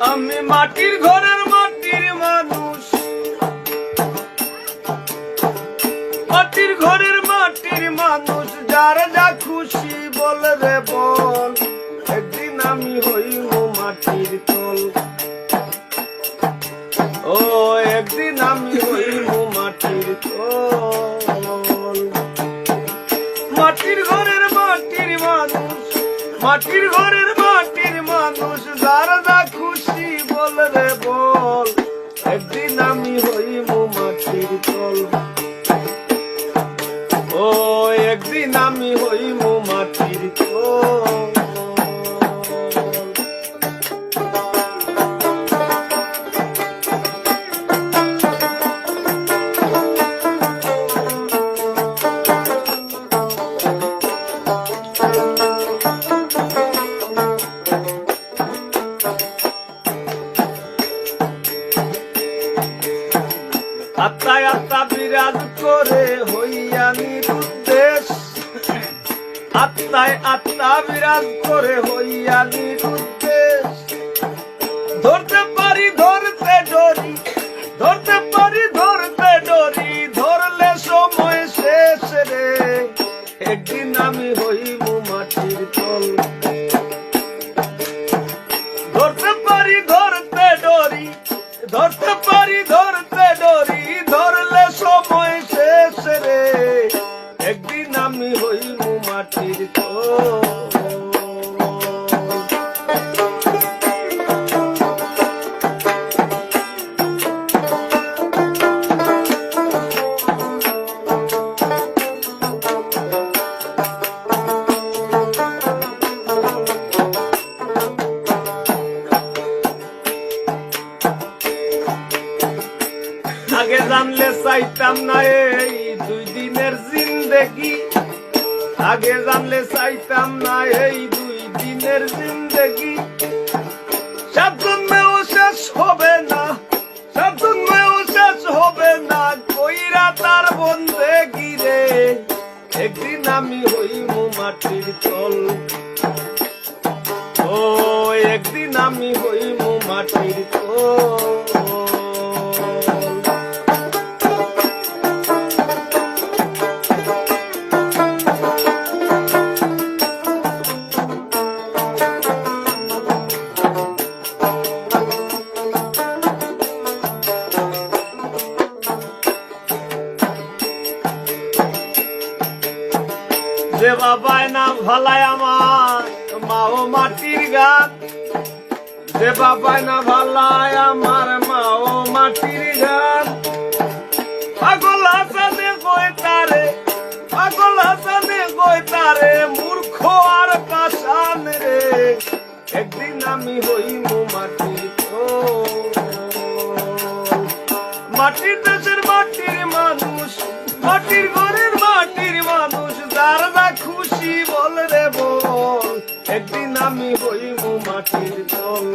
আমি মাটির ঘরের মাটির মানুষ। মাটির ঘরের মাটির মানুষ, যার যা খুশি বল রে বল। একদিন আমি হইব মাটির তল। ও, একদিন আমি হইব মাটির তল। মাটির ঘরের মাটির মানুষ, মাটির ঘরের মাটির মানুষ যার যা খুশি বল রে বল। একদিন আমি হইব মাটির আত্মায় আত্মা বিরাজ করে হইয়া নিরুদ্দেশ। আত্মায় আত্মা বিরাজ করে হইয়া নিরুদ্দেশ। ধরতে পারি, ধরতে ডরি। ধরতে পারি, ধরতে ডরি। ধরলে সময় শেষ রে। একদিন আমি হইব মাটির তল ধরতে পারি, ধরতে ডরি। ধরতে পারি, ধরতে চাইতাম না এই দুই দিনের জিন্দেগি। আগে জানলে চাইতাম না এই দুই দিনের জিন্দেগি। সাত জন্মেও শেষ হবে না সাত জন্মেও শেষ হবে না, কইরা তার বন্ধে গিরে একদিন আমি হইব মাটির তল। ও, একদিন আমি হইব মাটির তল। যে বাবায় না ভালায় আমার, মাও মাটির গান যে বাবায় না ভালায় আমার, মাও মাটির গান পাগল হাসানে কই তারে, পাগল হাসানে কই তারে, মূর্খ আর পাশান রে। একদিন আমি হইব মাটির তল। মাটির দেশের মাটির মানুষ, মাটির ঘরে আমি হইব মাটির দল